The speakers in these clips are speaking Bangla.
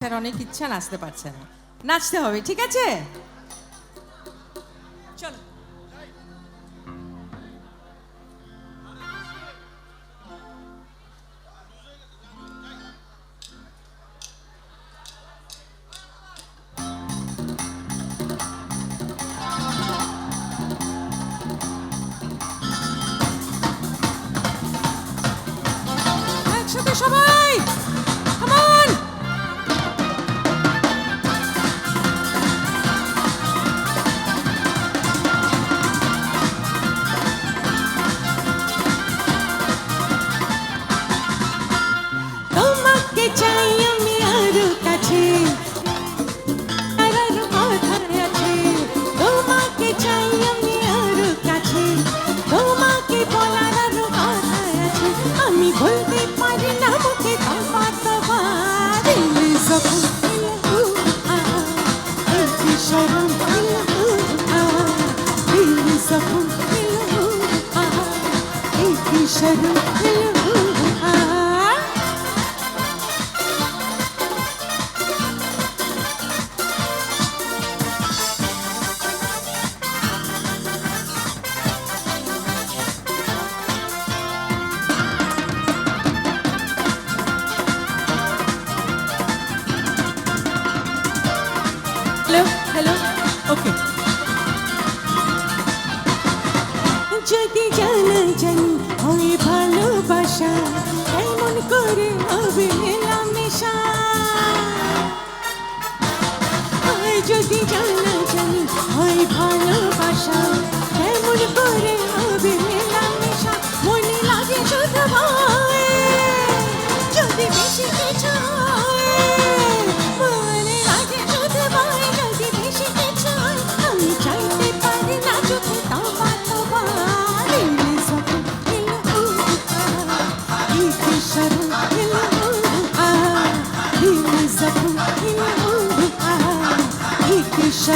অনেক ইচ্ছা নাচতে পারছে না। নাচতে হবে ঠিক আছে? شرم حلو হ্যালো? ওকে। যদি জানা জানি হয় ভালোবাসা এমন করে অভিনয়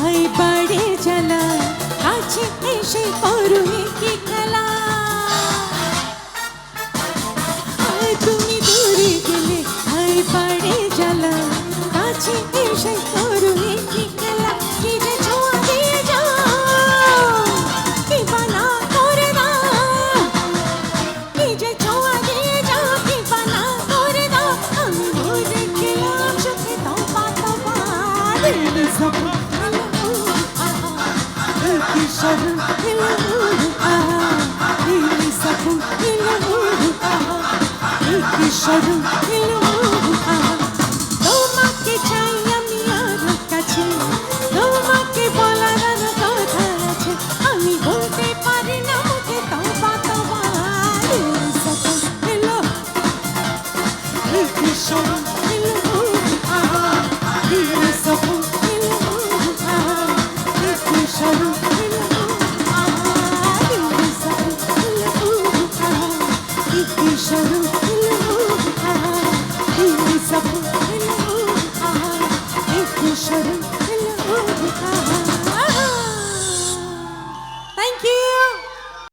তাই বাড়ে জ্বালা কাছে এসে করু কি খেলা? তুমি দূরে গেলে তাই বাড়ে জ্বালা কাছে এসে করু sarıl sarıl